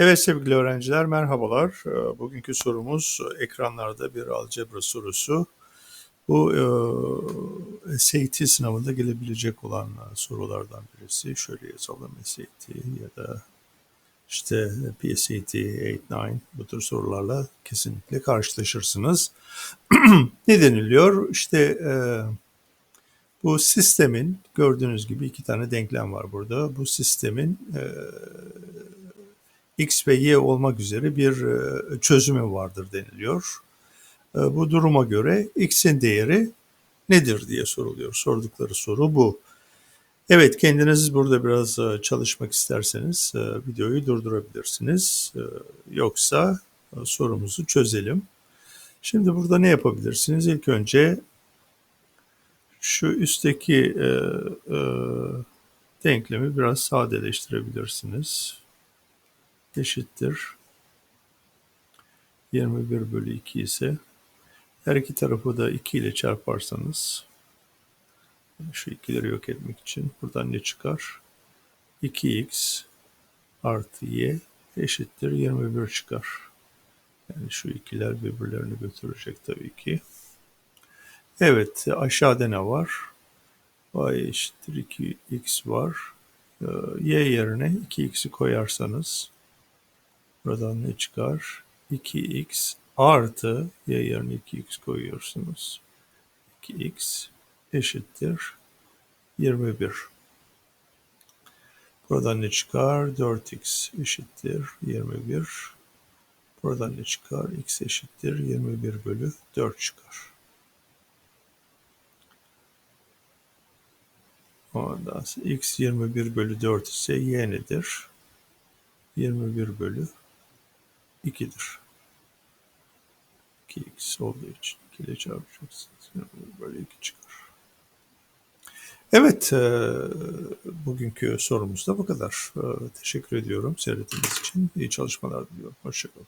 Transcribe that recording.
Evet sevgili öğrenciler merhabalar. Ee, Bugünkü sorumuz ekranlarda bir algebra sorusu. Bu e, SAT sınavında gelebilecek olan e, sorulardan birisi. Şöyle yazalım SAT ya da işte PSAT 8-9 bu tür sorularla kesinlikle karşılaşırsınız. ne deniliyor? İşte e, bu sistemin gördüğünüz gibi iki tane denklem var burada. Bu sistemin e, x ve y olmak üzere bir e, çözümü vardır deniliyor. E, bu duruma göre x'in değeri nedir diye soruluyor. Sordukları soru bu. Evet kendiniz burada biraz e, çalışmak isterseniz videoyu durdurabilirsiniz. Yoksa sorumuzu çözelim. Şimdi burada ne yapabilirsiniz? İlk önce şu üstteki denklemi biraz sadeleştirebilirsiniz eşittir 21 bölü 2 ise her iki tarafı da 2 ile çarparsanız şu ikileri yok etmek için buradan ne çıkar? 2x artı y eşittir 21 çıkar. Yani şu ikiler birbirlerini götürecek tabii ki. Evet aşağıda ne var? y eşittir 2x var. Ee, y yerine 2x'i koyarsanız Buradan ne çıkar? 2x artı y yerine 2x koyuyorsunuz. 2x eşittir 21. Buradan ne çıkar? 4x eşittir 21. Buradan ne çıkar? x eşittir 21 bölü 4 çıkar. Ondan sonra x 21 bölü 4 ise y nedir? 21 bölü 2'dir. 2x olduğu için 2 ile çarpacaksınız. Yani böyle 2 çıkar. Evet, e, bugünkü sorumuz da bu kadar. E, teşekkür ediyorum seyrettiğiniz için. İyi çalışmalar diliyorum. Hoşçakalın.